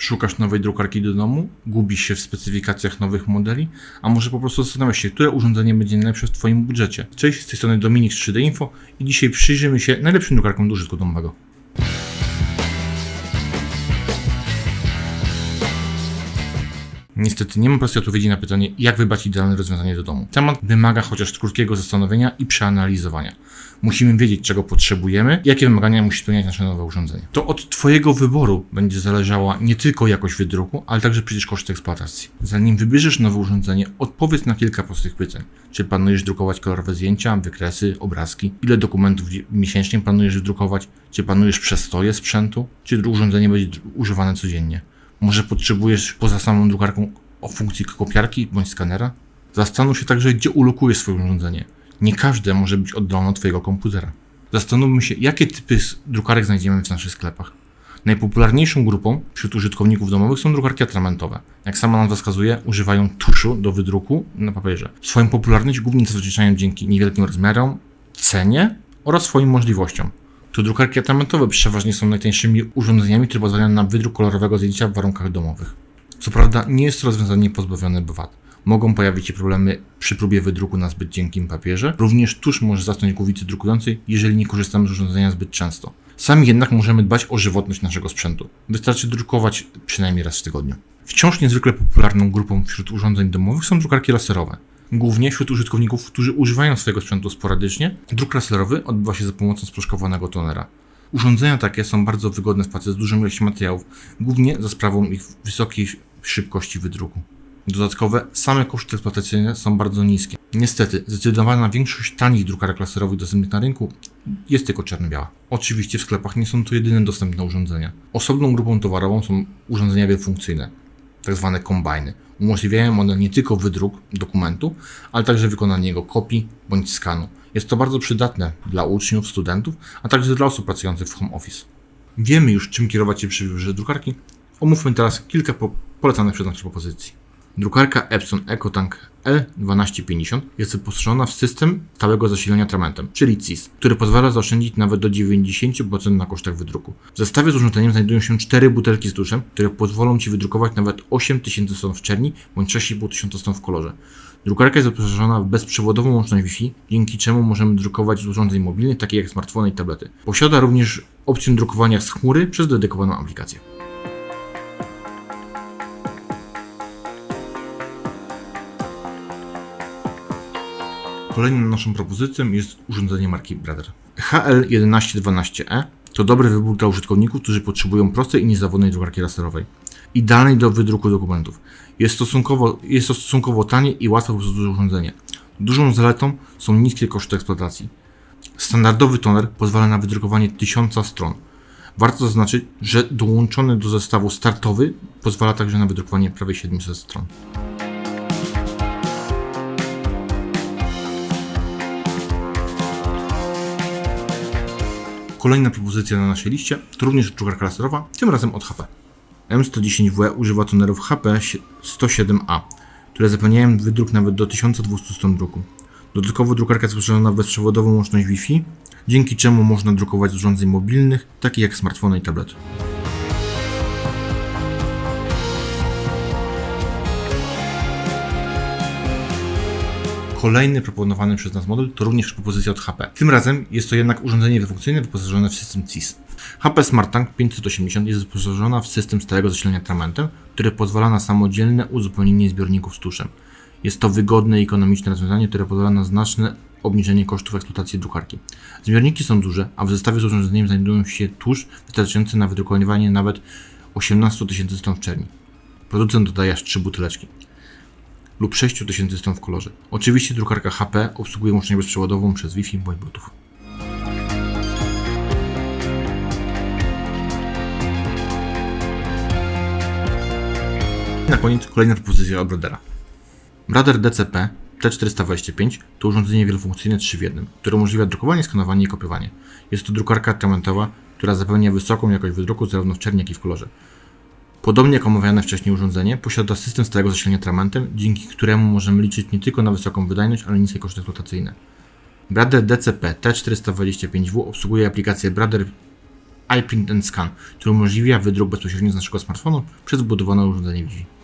Szukasz nowej drukarki do domu? Gubisz się w specyfikacjach nowych modeli? A może po prostu zastanawiasz się, które urządzenie będzie najlepsze w Twoim budżecie? Cześć, z tej strony Dominik z 3D Info i dzisiaj przyjrzymy się najlepszym drukarkom do użytku domowego. Niestety nie mam prostej odpowiedzi na pytanie, jak wybrać idealne rozwiązanie do domu. Temat wymaga chociaż krótkiego zastanowienia i przeanalizowania. Musimy wiedzieć, czego potrzebujemy jakie wymagania musi spełniać nasze nowe urządzenie. To od Twojego wyboru będzie zależała nie tylko jakość wydruku, ale także przecież koszty eksploatacji. Zanim wybierzesz nowe urządzenie, odpowiedz na kilka prostych pytań. Czy planujesz drukować kolorowe zdjęcia, wykresy, obrazki? Ile dokumentów miesięcznie planujesz wydrukować? Czy planujesz przestoje sprzętu? Czy urządzenie będzie używane codziennie? Może potrzebujesz poza samą drukarką o funkcji kopiarki bądź skanera? Zastanów się także, gdzie ulokujesz swoje urządzenie. Nie każde może być oddalone od Twojego komputera. Zastanówmy się, jakie typy drukarek znajdziemy w naszych sklepach. Najpopularniejszą grupą wśród użytkowników domowych są drukarki atramentowe. Jak sama nazwa wskazuje, używają tuszu do wydruku na papierze. Swoją popularność głównie zaznaczają dzięki niewielkim rozmiarom, cenie oraz swoim możliwościom. To drukarki atramentowe przeważnie są najtańszymi urządzeniami, które pozwalają na wydruk kolorowego zdjęcia w warunkach domowych. Co prawda nie jest to rozwiązanie pozbawione wad. Mogą pojawić się problemy przy próbie wydruku na zbyt cienkim papierze. Również tusz może zasnąć głowicy drukującej, jeżeli nie korzystamy z urządzenia zbyt często. Sami jednak możemy dbać o żywotność naszego sprzętu. Wystarczy drukować przynajmniej raz w tygodniu. Wciąż niezwykle popularną grupą wśród urządzeń domowych są drukarki laserowe. Głównie wśród użytkowników, którzy używają swojego sprzętu sporadycznie, druk laserowy odbywa się za pomocą sproszkowanego tonera. Urządzenia takie są bardzo wygodne w pracy z dużą ilością materiałów, głównie za sprawą ich wysokiej szybkości wydruku. Dodatkowe, same koszty eksploatacyjne są bardzo niskie. Niestety, zdecydowana większość tanich drukarek laserowych dostępnych na rynku jest tylko czarno-biała. Oczywiście w sklepach nie są to jedyne dostępne urządzenia. Osobną grupą towarową są urządzenia wielofunkcyjne, tak zwane kombajny. Umożliwiają one nie tylko wydruk dokumentu, ale także wykonanie jego kopii bądź skanu. Jest to bardzo przydatne dla uczniów, studentów, a także dla osób pracujących w home office. Wiemy już, czym kierować się przy wyborze drukarki. Omówmy teraz kilka po polecanych przez nas propozycji. Drukarka Epson EcoTank L1250 jest wyposażona w system stałego zasilania atramentem, czyli CIS, który pozwala zaoszczędzić nawet do 90% na kosztach wydruku. W zestawie z urządzeniem znajdują się cztery butelki z tuszem, które pozwolą Ci wydrukować nawet 8000 stron w czerni bądź 6500 stron w kolorze. Drukarka jest wyposażona w bezprzewodową łączność Wi-Fi, dzięki czemu możemy drukować z urządzeń mobilnych, takich jak smartfony i tablety. Posiada również opcję drukowania z chmury przez dedykowaną aplikację. Kolejną naszą propozycją jest urządzenie marki Brother. HL1112E E to dobry wybór dla użytkowników, którzy potrzebują prostej i niezawodnej drukarki laserowej. Idealnej do wydruku dokumentów. Jest, stosunkowo, jest to stosunkowo tanie i łatwe w obsłudze urządzenie. Dużą zaletą są niskie koszty eksploatacji. Standardowy toner pozwala na wydrukowanie 1000 stron. Warto zaznaczyć, że dołączony do zestawu startowy pozwala także na wydrukowanie prawie 700 stron. Kolejna propozycja na naszej liście to również drukarka laserowa, tym razem od HP. M110W używa tonerów HP 107A, które zapewniają wydruk nawet do 1200 stron druku. Dodatkowo drukarka jest wyposażona w bezprzewodową łączność Wi-Fi, dzięki czemu można drukować z urządzeń mobilnych, takich jak smartfony i tablety. Kolejny proponowany przez nas model to również propozycja od HP. Tym razem jest to jednak urządzenie wielofunkcyjne wyposażone w system CIS. HP SmartTank 580 jest wyposażona w system stałego zasilania atramentem, który pozwala na samodzielne uzupełnienie zbiorników z tuszem. Jest to wygodne i ekonomiczne rozwiązanie, które pozwala na znaczne obniżenie kosztów eksploatacji drukarki. Zbiorniki są duże, a w zestawie z urządzeniem znajdują się tusz wystarczający na wydrukowanie nawet 18 tysięcy stron czerni. Producent dodaje aż 3 buteleczki lub 6000 stron w kolorze. Oczywiście drukarka HP obsługuje łączność bezprzewodową przez Wi-Fi bądź Bluetooth. I na koniec kolejna propozycja od Bradera. Brader DCP T425 to urządzenie wielofunkcyjne 3 w 1, które umożliwia drukowanie, skanowanie i kopiowanie. Jest to drukarka atramentowa, która zapewnia wysoką jakość wydruku zarówno w czerni, jak i w kolorze. Podobnie jak omawiane wcześniej urządzenie, posiada system stałego zasilania atramentem, dzięki któremu możemy liczyć nie tylko na wysoką wydajność, ale niskie koszty eksploatacyjne. Brother DCP T425W obsługuje aplikację Brother iPrint and Scan, który umożliwia wydruk bezpośrednio z naszego smartfonu przez wbudowane urządzenie Wi-Fi.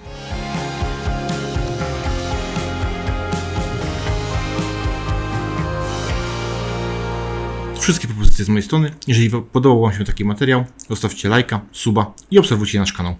Wszystkie propozycje z mojej strony. Jeżeli podobał Wam się taki materiał, zostawcie lajka, suba i obserwujcie nasz kanał.